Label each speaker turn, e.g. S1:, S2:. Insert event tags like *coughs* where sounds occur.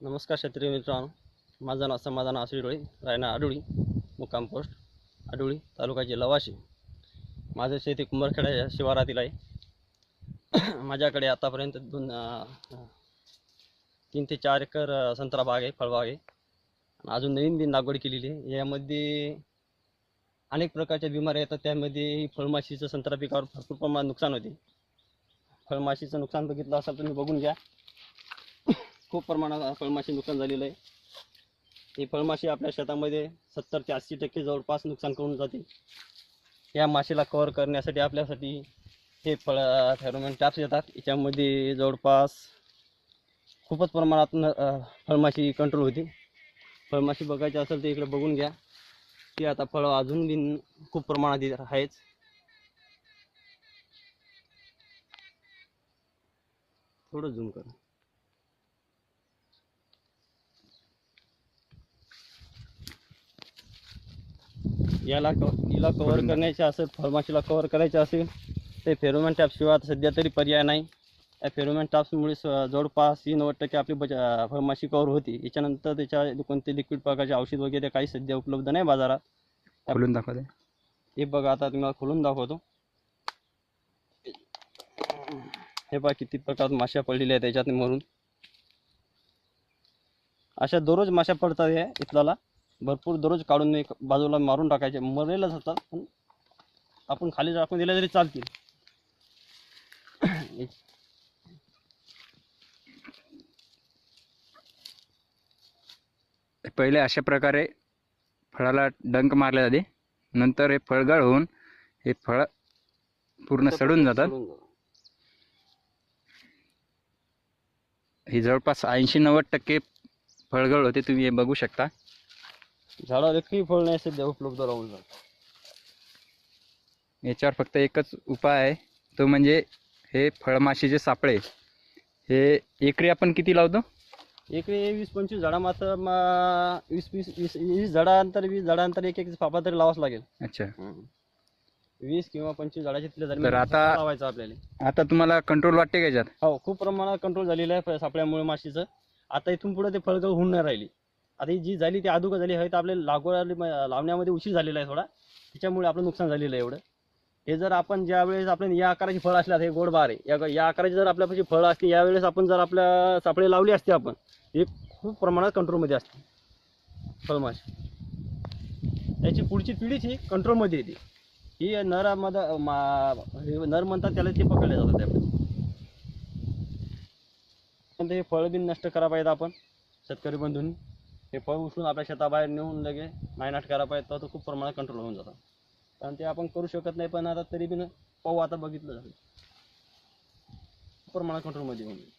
S1: नमस्कार क्षेत्रीय मित्रांनो. माझं नाव समाधान आसरी रायना आडुळी मुक्काम पोस्ट आडुळी तालुका जिल्हा वाशिम. माझं शेती कुंभरखेडा या शिवारातील आहे. माझ्याकडे आतापर्यंत दोन तीन ते चार एकर संत्रा बाग आहे फळबाग आहे. आणि अजून नवीन बिन लागवड केलेली आहे. यामध्ये अनेक प्रकारच्या बिमाऱ्या येतात. त्यामध्ये फळमाशीचं संत्रा पिकावर भरपूर प्रमाणात नुकसान होते. फळमाशीचं नुकसान बघितलं असाल तुम्ही बघून घ्या. खूप प्रमाणात फळमाशी नुकसान झालेलं आहे. ही फळमाशी आपल्या शेतामध्ये सत्तर ते ऐंशी टक्के जवळपास नुकसान करून जाते. या माशीला कव्हर करण्यासाठी आपल्यासाठी हे फळ फेरोमेन टॅप्स येतात. याच्यामध्ये जवळपास खूपच प्रमाणात न- फळमाशी कंट्रोल होते. फळमाशी बघायची असेल तर इकडे बघून घ्या. ती आता फळं अजून बिन खूप प्रमाणात आहेच थोडं झूम करा. याला क हिला कव्हर करण्याचे असेल फळमाशीला कव्हर करायचे असेल ते फेरोमॅन टॅपशिवाय सध्या तरी पर्याय नाही. या फेरोमॅन टॅप्समुळे स- जवळपास ही नव्वद टक्के आपली बच अं, फळमाशी कव्हर होती. याच्यानंतर त्याच्या कोणते लिक्विड प्रकारचे औषध वगैरे काही सध्या उपलब्ध नाही बाजारात.
S2: खोलून दाखवा ते
S1: हे बघा आता तुम्हाला खोलून दाखवतो. हे बघा किती प्रकारात माश्या पडलेल्या आहेत त्याच्यात मरून. अशा दररोज माश्या पडतात हे इथल्याला भरपूर दररोज काढून एक बाजूला मारून टाकायचे. मरलेलंच असतात पण आपण खाली टाकून दिले तरी चालतील. *coughs*
S2: पहिले अशा प्रकारे फळाला डंक मारले जाते. नंतर हे फळगळ होऊन हे फळ पूर्ण सडून जातात. ही जवळपास ऐंशी नव्वद टक्के फळगळ होते तुम्ही हे बघू शकता.
S1: झाडावर एकही फळ नाही सध्या उपलब्ध राहून जात.
S2: याच्यावर फक्त एकच उपाय आहे तो म्हणजे हे फळमाशीचे सापळे हे एकरी आपण किती लावतो?
S1: इकडे वीस पंचवीस झाडा मात्र मा- वीस वीस वीस वीस झाडांतर वीस झाडांतर एक एक फापा तरी लावाच लागेल.
S2: अच्छा.
S1: वीस किंवा पंचवीस झाडाच्या तिथल्या
S2: तर
S1: दरम्यान
S2: आता-
S1: लावायचं आपल्याला.
S2: आता तुम्हाला कंट्रोल वाटते का याच्यात?
S1: हो खूप प्रमाणात कंट्रोल झालेलं आहे सापळ्यामुळे माशीचं. आता इथून पुढे ते फळगळ होऊन नाही राहिली. आता ही जी झाली ती अधुका झाली आहे तर आपल्याला लागवड लावण्यामध्ये उशीर झालेला आहे थोडा. त्याच्यामुळे आपलं नुकसान झालेलं आहे एवढं. हे जर आपण ज्या वेळेस आपण या आकाराची फळं असल्यात हे गोड बार आहे या या आकाराची जर आपल्यापाशी फळं असती यावेळेस आपण जर आपल्या सापळे लावली असते आपण हे खूप प्रमाणात कंट्रोलमध्ये असते. फळमाशी. त्याची पुढची पिढीच ही कंट्रोलमध्ये येते. ही नरामध्ये मा- नर म्हणतात त्याला ते पकडले जातात त्यामध्ये पण हे फळ बिन नष्ट करा पाहिजे आपण शेतकरी बंधूंनी. हे फळ उचलून आपल्या शेताबाहेर नेऊन लगे मायनाट करा पाहिजे तर खूप प्रमाणात कंट्रोल होऊन जातात कारण ते आपण करू शकत नाही पण आता तरी बी पाहू आता बघितलं जातं खूप प्रमाणात कंट्रोलमध्ये होऊन जाईल.